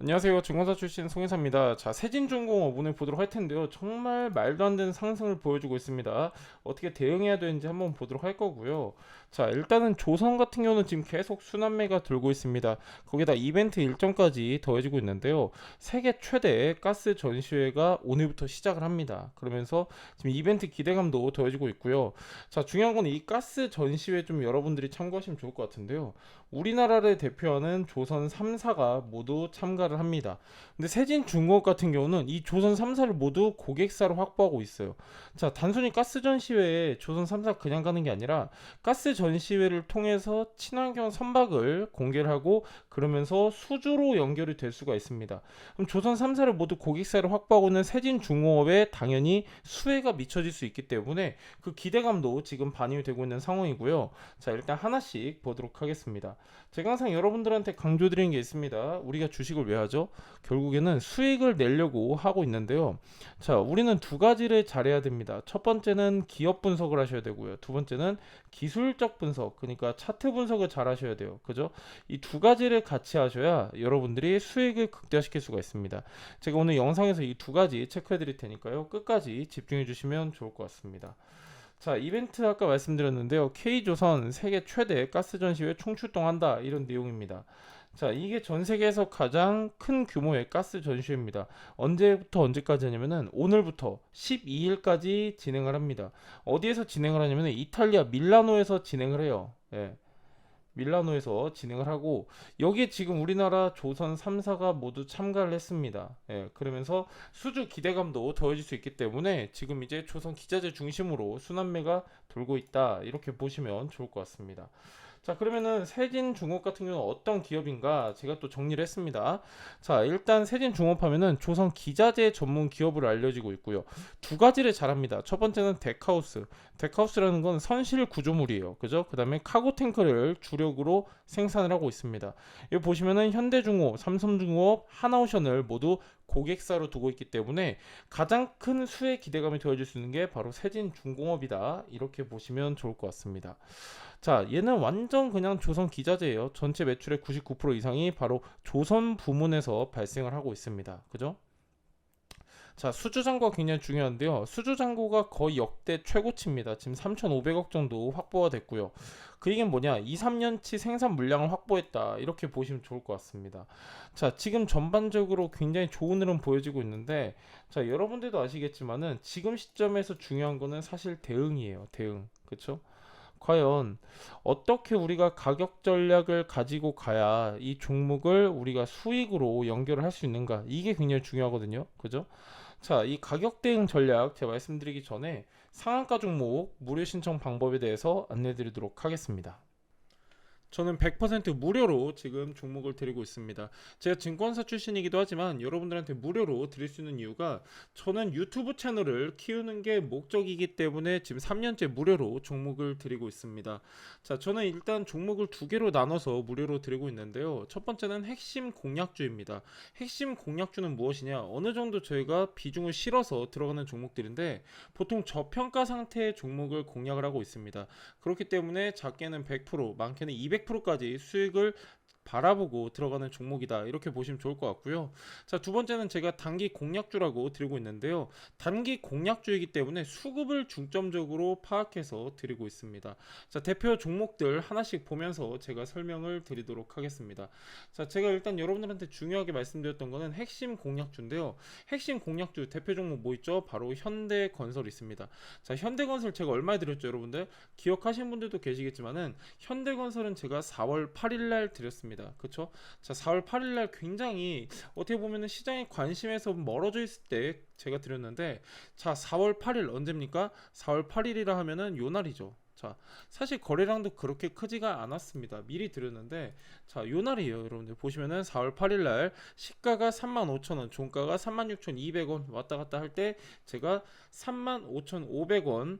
안녕하세요. 증권사 출신 송혜사입니다. 자, 세진중공업 오늘 보도록 할 텐데요. 정말 말도 안 되는 상승을 보여주고 있습니다. 어떻게 대응해야 되는지 한번 보도록 할 거고요. 자, 일단은 조선 같은 경우는 지금 계속 순환매가 돌고 있습니다. 거기다 이벤트 일정까지 더해지고 있는데요. 세계 최대 가스 전시회가 오늘부터 시작을 합니다. 그러면서 지금 이벤트 기대감도 더해지고 있고요. 자, 중요한 건 이 가스 전시회 좀 여러분들이 참고하시면 좋을 것 같은데요. 우리나라를 대표하는 조선 3사가 모두 참가 를 합니다. 근데 세진중공업 같은 경우는 이 조선 3사를 모두 고객사로 확보하고 있어요. 자, 단순히 가스 전시회에 조선 3사 그냥 가는 게 아니라 가스 전시회를 통해서 친환경 선박을 공개를 하고 그러면서 수주로 연결이 될 수가 있습니다. 그럼 조선 3사를 모두 고객사를 확보하고 있는 세진중공업에 당연히 수혜가 미쳐질 수 있기 때문에 그 기대감도 지금 반영이 되고 있는 상황이고요. 자, 일단 하나씩 보도록 하겠습니다. 제가 항상 여러분들한테 강조드리는 게 있습니다. 우리가 주식을 왜 하죠? 결국에는 수익을 내려고 하고 있는데요. 자, 우리는 두 가지를 잘해야 됩니다. 첫 번째는 기업 분석을 하셔야 되고요. 두 번째는 기술적 분석, 그러니까 차트 분석을 잘 하셔야 돼요. 그죠? 이 두 가지를 같이 하셔야 여러분들이 수익을 극대화시킬 수가 있습니다. 제가 오늘 영상에서 이 두 가지 체크해 드릴 테니까요. 끝까지 집중해 주시면 좋을 것 같습니다. 자, 이벤트 아까 말씀드렸는데요. K조선 세계 최대 가스 전시회 총출동한다. 이런 내용입니다. 자, 이게 전 세계에서 가장 큰 규모의 가스 전시회입니다. 언제부터 언제까지 하냐면은 오늘부터 12일까지 진행을 합니다. 어디에서 진행을 하냐면은 이탈리아 밀라노에서 진행을 해요. 예. 밀라노에서 진행을 하고 여기에 지금 우리나라 조선 3사가 모두 참가를 했습니다. 예, 그러면서 수주 기대감도 더해질 수 있기 때문에 지금 이제 조선 기자재 중심으로 순환매가 돌고 있다 이렇게 보시면 좋을 것 같습니다. 자, 그러면은 세진중업 같은 경우는 어떤 기업인가 제가 또 정리를 했습니다. 자, 일단 세진중업 하면은 조선 기자재 전문 기업으로 알려지고 있고요. 두 가지를 잘합니다. 첫 번째는 데카우스. 데카우스라는 건 선실 구조물이에요. 그죠? 그 다음에 카고 탱크를 주력으로 생산을 하고 있습니다. 여기 보시면은 현대중업, 삼성중업, 하나오션을 모두 고객사로 두고 있기 때문에 가장 큰 수혜 기대감이 되어질 수 있는 게 바로 세진 중공업이다. 이렇게 보시면 좋을 것 같습니다. 자, 얘는 완전 그냥 조선 기자재예요. 전체 매출의 99% 이상이 바로 조선 부문에서 발생을 하고 있습니다. 그죠? 자, 수주 잔고가 굉장히 중요한데요. 수주 잔고가 거의 역대 최고치입니다. 지금 3,500억 정도 확보가 됐고요. 그 얘기는 뭐냐? 2, 3년치 생산 물량을 확보했다. 이렇게 보시면 좋을 것 같습니다. 자, 지금 전반적으로 굉장히 좋은 흐름 보여지고 있는데, 자, 여러분들도 아시겠지만은 지금 시점에서 중요한 거는 사실 대응이에요. 대응. 그쵸? 과연 어떻게 우리가 가격 전략을 가지고 가야 이 종목을 우리가 수익으로 연결을 할 수 있는가? 이게 굉장히 중요하거든요. 그죠? 자, 이 가격 대응 전략 제가 말씀드리기 전에 상한가 종목 무료 신청 방법에 대해서 안내 드리도록 하겠습니다. 저는 100% 무료로 지금 종목을 드리고 있습니다. 제가 증권사 출신이기도 하지만 여러분들한테 무료로 드릴 수 있는 이유가 저는 유튜브 채널을 키우는 게 목적이기 때문에 지금 3년째 무료로 종목을 드리고 있습니다. 자, 저는 일단 종목을 두 개로 나눠서 무료로 드리고 있는데요. 첫 번째는 핵심 공략주입니다. 핵심 공략주는 무엇이냐? 어느 정도 저희가 비중을 실어서 들어가는 종목들인데 보통 저평가 상태의 종목을 공략을 하고 있습니다. 그렇기 때문에 작게는 100%, 많게는 200% 까지 수익을 바라보고 들어가는 종목이다. 이렇게 보시면 좋을 것 같고요. 자, 두 번째는 제가 단기 공략주라고 드리고 있는데요. 단기 공략주이기 때문에 수급을 중점적으로 파악해서 드리고 있습니다. 자, 대표 종목들 하나씩 보면서 제가 설명을 드리도록 하겠습니다. 자, 제가 일단 여러분들한테 중요하게 말씀드렸던 거는 핵심 공략주인데요. 핵심 공략주 대표 종목 뭐 있죠? 바로 현대건설 있습니다. 자, 현대건설 제가 얼마에 드렸죠, 여러분들? 기억하시는 분들도 계시겠지만은 현대건설은 제가 4월 8일 날 드렸습니다. 있습니다. 그렇죠? 자, 4월 8일 날 굉장히 어떻게 보면은 시장의 관심에서 멀어져 있을 때 제가 드렸는데 자, 4월 8일 언제입니까? 4월 8일이라 하면은 요 날이죠. 자, 사실 거래량도 그렇게 크지가 않았습니다. 미리 드렸는데, 자, 요 날이에요. 여러분들 보시면은 4월 8일 날 시가가 35,000원, 종가가 36,200원 왔다 갔다 할 때 제가 35,500원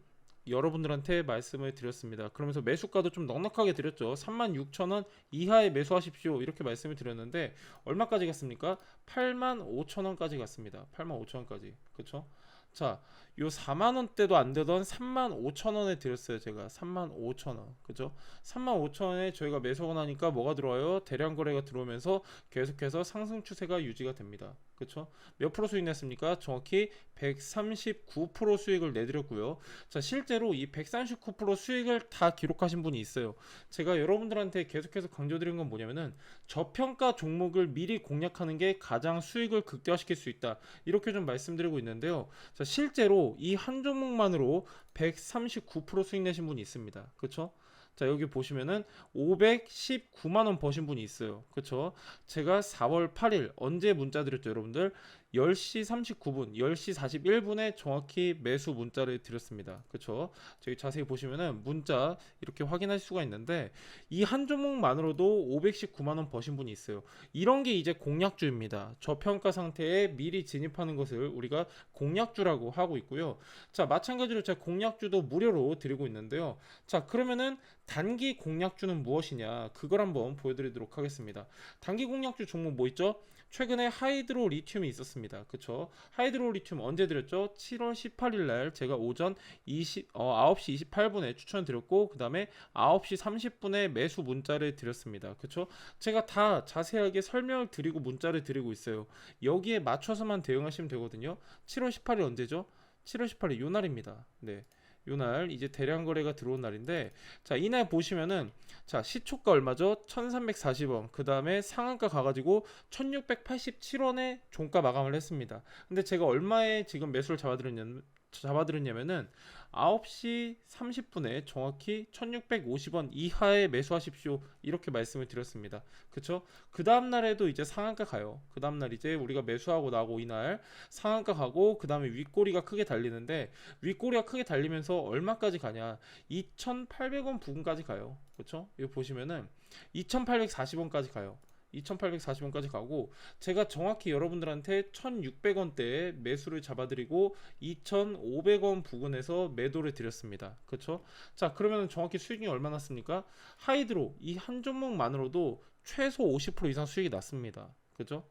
여러분들한테 말씀을 드렸습니다. 그러면서 매수가도 좀 넉넉하게 드렸죠. 36,000원 이하에 매수하십시오. 이렇게 말씀을 드렸는데 얼마까지 갔습니까? 85,000원까지 갔습니다. 85,000원까지. 그렇죠? 자, 요 4만 원대도 안 되던 3만 5천 원에 드렸어요. 제가 3만 5천 원. 그죠? 3만 5천 원에 저희가 매수하고 나니까 뭐가 들어와요? 대량 거래가 들어오면서 계속해서 상승 추세가 유지가 됩니다. 그렇죠? 몇 프로 수익 냈습니까? 정확히 139% 수익을 내드렸고요. 자, 실제로 이 139% 수익을 다 기록하신 분이 있어요. 제가 여러분들한테 계속해서 강조드린 건 뭐냐면은 저평가 종목을 미리 공략하는 게 가장 수익을 극대화시킬 수 있다. 이렇게 좀 말씀드리고 있는데요. 자, 실제로 이 한 종목만으로 139% 수익 내신 분이 있습니다. 그렇죠? 자, 여기 보시면은 519만 원 버신 분이 있어요. 그렇죠? 제가 4월 8일 언제 문자 드렸죠, 여러분들? 10시 39분, 10시 41분에 정확히 매수 문자를 드렸습니다. 그렇죠? 저기 자세히 보시면은 문자 이렇게 확인할 수가 있는데 이 한 종목만으로도 519만 원 버신 분이 있어요. 이런 게 이제 공략주입니다. 저평가 상태에 미리 진입하는 것을 우리가 공략주라고 하고 있고요. 자, 마찬가지로 제가 공략주도 무료로 드리고 있는데요. 자, 그러면은 단기 공략주는 무엇이냐? 그걸 한번 보여드리도록 하겠습니다. 단기 공략주 종목 뭐 있죠? 최근에 하이드로 리튬이 있었습니다. 그쵸? 하이드로 리튬 언제 드렸죠? 7월 18일 날 제가 오전 20, 어, 9시 28분에 추천드렸고, 그 다음에 9시 30분에 매수 문자를 드렸습니다. 그쵸? 제가 다 자세하게 설명을 드리고 문자를 드리고 있어요. 여기에 맞춰서만 대응하시면 되거든요. 7월 18일 언제죠? 7월 18일 요 날입니다. 네. 요날 이제 대량 거래가 들어온 날인데 자 이날 보시면은 자 시초가 얼마죠? 1340원 그 다음에 상한가 가가지고 1687원에 종가 마감을 했습니다. 근데 제가 얼마에 지금 매수를 잡아드렸냐면 잡아드렸냐면은 9시 30분에 정확히 1650원 이하에 매수하십시오. 이렇게 말씀을 드렸습니다. 그쵸? 그 다음날에도 이제 상한가 가요. 그 다음날 이제 우리가 매수하고 나고 이날 상한가 가고 그 다음에 윗꼬리가 크게 달리는데 윗꼬리가 크게 달리면서 얼마까지 가냐? 2800원 부근까지 가요. 그쵸? 이거 보시면은 2840원까지 가요. 2840원까지 가고 제가 정확히 여러분들한테 1600원대에 매수를 잡아드리고 2500원 부근에서 매도를 드렸습니다. 그렇죠? 자 그러면 정확히 수익이 얼마 났습니까? 하이드로 이 한 종목만으로도 최소 50% 이상 수익이 났습니다. 그죠?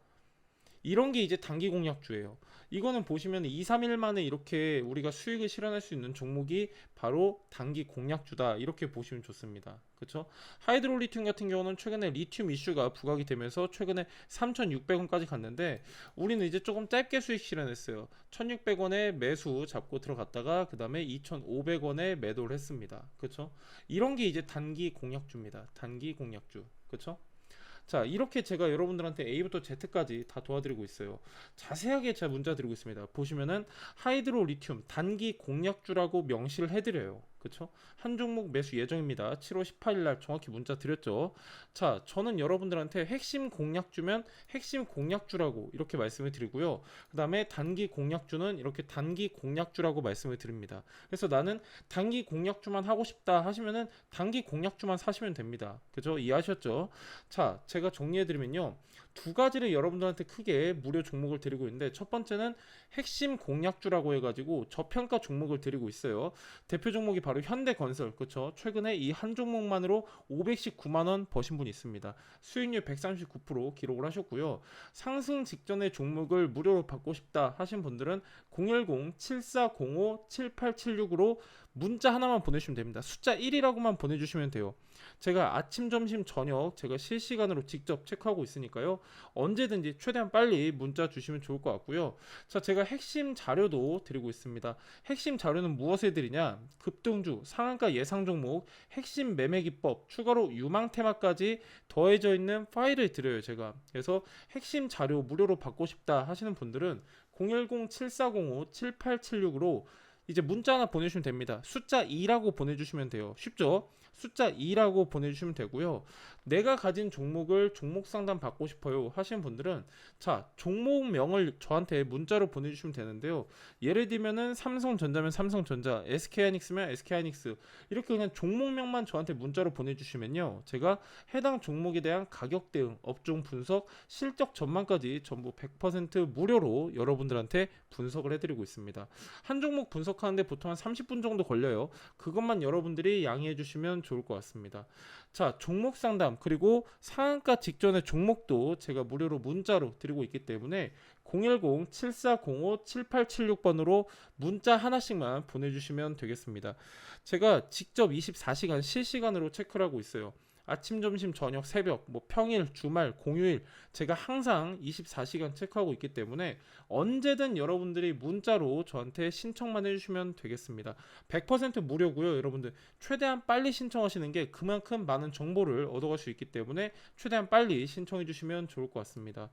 이런 게 이제 단기 공략주예요. 이거는 보시면 2, 3일 만에 이렇게 우리가 수익을 실현할 수 있는 종목이 바로 단기 공략주다. 이렇게 보시면 좋습니다. 그렇죠? 하이드로 리튬 같은 경우는 최근에 리튬 이슈가 부각이 되면서 최근에 3,600원까지 갔는데 우리는 이제 조금 짧게 수익 실현했어요. 1,600원에 매수 잡고 들어갔다가 그다음에 2,500원에 매도를 했습니다. 그렇죠? 이런 게 이제 단기 공략주입니다. 단기 공략주. 그렇죠? 자 이렇게 제가 여러분들한테 A부터 Z까지 다 도와드리고 있어요 자세하게 제가 문자 드리고 있습니다 보시면은 하이드로 리튬 단기 공략주라고 명시를 해드려요 그쵸? 한 종목 매수 예정입니다. 7월 18일 날 정확히 문자 드렸죠. 자, 저는 여러분들한테 핵심 공략주면 핵심 공략주라고 이렇게 말씀을 드리고요. 그 다음에 단기 공략주는 이렇게 단기 공략주라고 말씀을 드립니다. 그래서 나는 단기 공략주만 하고 싶다 하시면은 단기 공략주만 사시면 됩니다. 그죠? 이해하셨죠? 자, 제가 정리해 드리면요. 두 가지를 여러분들한테 크게 무료 종목을 드리고 있는데 첫 번째는 핵심 공략주라고 해가지고 저평가 종목을 드리고 있어요. 대표 종목이 바로 현대건설 그렇죠. 최근에 이 한 종목만으로 519만 원 버신 분이 있습니다. 수익률 139% 기록을 하셨고요. 상승 직전의 종목을 무료로 받고 싶다 하신 분들은 010-7405-7876으로 문자 하나만 보내주시면 됩니다. 숫자 1이라고만 보내주시면 돼요. 제가 아침, 점심, 저녁 제가 실시간으로 직접 체크하고 있으니까요. 언제든지 최대한 빨리 문자 주시면 좋을 것 같고요. 자, 제가 핵심 자료도 드리고 있습니다. 핵심 자료는 무엇을 드리냐? 급등주, 상한가 예상 종목, 핵심 매매 기법, 추가로 유망 테마까지 더해져 있는 파일을 드려요, 제가. 그래서 핵심 자료 무료로 받고 싶다 하시는 분들은 010-7405-7876으로 이제 문자 하나 보내주시면 됩니다. 숫자 2라고 보내주시면 돼요. 쉽죠? 숫자 2라고 보내주시면 되고요. 내가 가진 종목을 종목 상담 받고 싶어요 하시는 분들은 자 종목명을 저한테 문자로 보내주시면 되는데요. 예를 들면은 삼성전자면 삼성전자, SK하이닉스면 SK하이닉스 이렇게 그냥 종목명만 저한테 문자로 보내주시면요. 제가 해당 종목에 대한 가격 대응, 업종 분석, 실적 전망까지 전부 100% 무료로 여러분들한테 분석을 해드리고 있습니다. 한 종목 분석하는데 보통 한 30분 정도 걸려요. 그것만 여러분들이 양해해 주시면 좋을 것 같습니다. 자, 종목 상담 그리고 상한가 직전의 종목도 제가 무료로 문자로 드리고 있기 때문에 010-7405-7876번으로 문자 하나씩만 보내주시면 되겠습니다. 제가 직접 24시간 실시간으로 체크를 하고 있어요. 아침, 점심, 저녁, 새벽, 뭐 평일, 주말, 공휴일 제가 항상 24시간 체크하고 있기 때문에 언제든 여러분들이 문자로 저한테 신청만 해주시면 되겠습니다. 100% 무료고요, 여러분들. 최대한 빨리 신청하시는 게 그만큼 많은 정보를 얻어갈 수 있기 때문에 최대한 빨리 신청해 주시면 좋을 것 같습니다.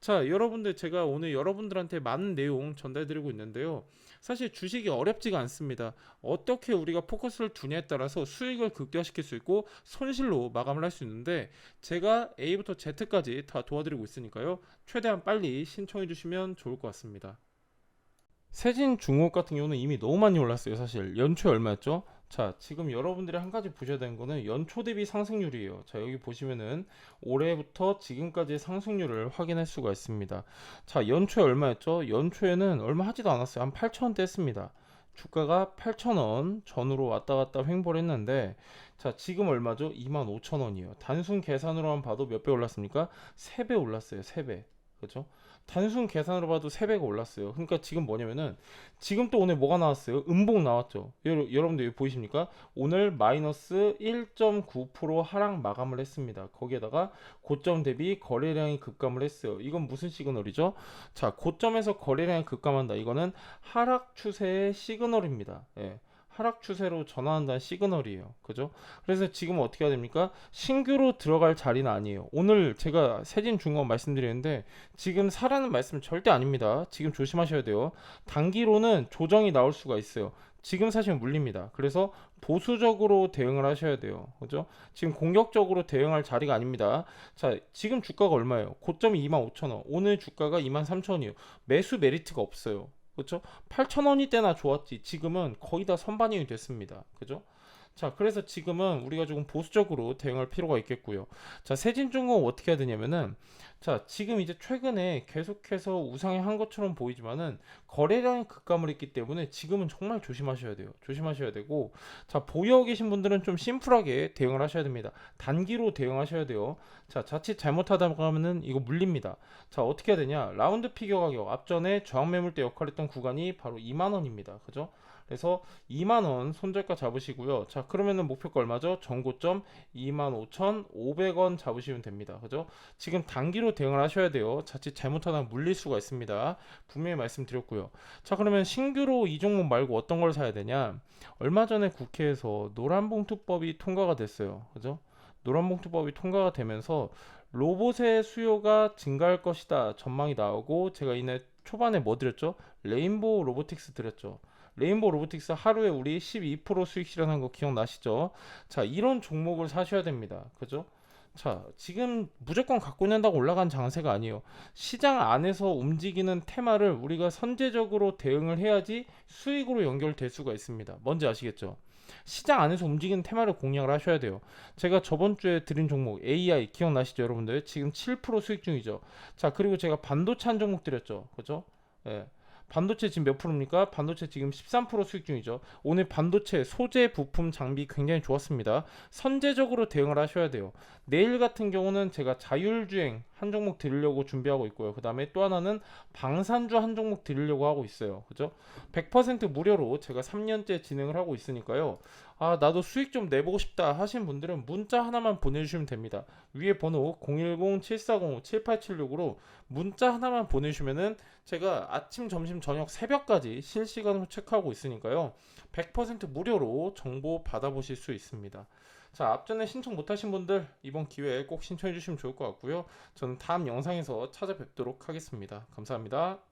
자, 여러분들 제가 오늘 여러분들한테 많은 내용 전달드리고 있는데요. 사실 주식이 어렵지가 않습니다. 어떻게 우리가 포커스를 두냐에 따라서 수익을 극대화시킬 수 있고 손실로 마감을 할 수 있는데 제가 A부터 Z까지 다 도와드리고 있으니까요. 최대한 빨리 신청해 주시면 좋을 것 같습니다. 세진 중국 같은 경우는 이미 너무 많이 올랐어요. 사실 연초에 얼마였죠? 자, 지금 여러분들이 한 가지 보셔야 되는 거는 연초 대비 상승률이에요. 자, 여기 보시면은 올해부터 지금까지의 상승률을 확인할 수가 있습니다. 자, 연초에 얼마였죠? 연초에는 얼마 하지도 않았어요. 한 8,000원대 했습니다. 주가가 8,000원 전으로 왔다 갔다 횡보를 했는데 자 지금 얼마죠? 25,000원이에요. 단순 계산으로만 봐도 몇 배 올랐습니까? 3배 올랐어요. 3배. 그죠? 단순 계산으로 봐도 3배가 올랐어요. 그러니까 지금 뭐냐면은 지금 또 오늘 뭐가 나왔어요? 음봉 나왔죠. 여러, 여러분들 보이십니까? 오늘 마이너스 1.9% 하락 마감을 했습니다. 거기에다가 고점 대비 거래량이 급감을 했어요. 이건 무슨 시그널이죠? 자, 고점에서 거래량이 급감한다. 이거는 하락 추세의 시그널입니다. 예. 하락 추세로 전환한다는 시그널이에요. 그죠? 그래서 지금 어떻게 해야 됩니까? 신규로 들어갈 자리는 아니에요. 오늘 제가 세진 중간 말씀드렸는데 지금 사라는 말씀 절대 아닙니다. 지금 조심하셔야 돼요. 단기로는 조정이 나올 수가 있어요. 지금 사실 물립니다. 그래서 보수적으로 대응을 하셔야 돼요. 그죠? 지금 공격적으로 대응할 자리가 아닙니다. 자, 지금 주가가 얼마예요? 고점이 25,000원. 오늘 주가가 23,000원이에요. 매수 메리트가 없어요. 그렇죠? 8,000원이 때나 좋았지. 지금은 거의 다 선반영이 됐습니다. 그죠? 자, 그래서 지금은 우리가 조금 보수적으로 대응할 필요가 있겠고요. 자, 세진중공 어떻게 해야 되냐면은 자, 지금 이제 최근에 계속해서 우상이 한 것처럼 보이지만은 거래량이 급감을 했기 때문에 지금은 정말 조심하셔야 돼요. 조심하셔야 되고 자, 보유하고 계신 분들은 좀 심플하게 대응을 하셔야 됩니다. 단기로 대응하셔야 돼요. 자, 자칫 잘못하다 보면은 이거 물립니다. 자, 어떻게 해야 되냐? 라운드 피겨 가격 앞전에 저항 매물대 역할했던 구간이 바로 2만 원입니다. 그죠? 그래서 2만원 손절가 잡으시고요. 자, 그러면은 목표가 얼마죠? 전고점 25,500원 잡으시면 됩니다. 그죠? 지금 단기 로 대응을 하셔야 돼요. 자칫 잘못하다 물릴 수가 있습니다. 분명히 말씀드렸고요. 자, 그러면 신규로 이 종목 말고 어떤 걸 사야 되냐? 얼마 전에 국회에서 노란봉투법이 통과가 됐어요. 그죠? 노란봉투법이 통과가 되면서 로봇의 수요가 증가할 것이다 전망이 나오고 제가 이날 초반에 뭐 드렸죠? 레인보우 로보틱스 드렸죠. 레인보우 로보틱스 하루에 우리 12% 수익 실현한 거 기억나시죠? 자, 이런 종목을 사셔야 됩니다. 그죠? 자, 지금 무조건 갖고 있는다고 올라간 장세가 아니에요. 시장 안에서 움직이는 테마를 우리가 선제적으로 대응을 해야지 수익으로 연결될 수가 있습니다. 뭔지 아시겠죠? 시장 안에서 움직이는 테마를 공략을 하셔야 돼요. 제가 저번 주에 드린 종목 AI 기억나시죠, 여러분들? 지금 7% 수익 중이죠. 자, 그리고 제가 반도체 한 종목 드렸죠. 그죠? 예. 반도체 지금 몇 프로입니까? 반도체 지금 13% 수익 중이죠. 오늘 반도체 소재 부품 장비 굉장히 좋았습니다. 선제적으로 대응을 하셔야 돼요. 내일 같은 경우는 제가 자율주행 한 종목 드리려고 준비하고 있고요. 그 다음에 또 하나는 방산주 한 종목 드리려고 하고 있어요. 그죠? 100% 무료로 제가 3년째 진행을 하고 있으니까요. 아, 나도 수익 좀 내보고 싶다 하신 분들은 문자 하나만 보내주시면 됩니다. 위에 번호 010-7405-7876으로 문자 하나만 보내주시면은 제가 아침, 점심, 저녁, 새벽까지 실시간으로 체크하고 있으니까요. 100% 무료로 정보 받아보실 수 있습니다. 자, 앞전에 신청 못하신 분들 이번 기회에 꼭 신청해 주시면 좋을 것 같고요. 저는 다음 영상에서 찾아뵙도록 하겠습니다. 감사합니다.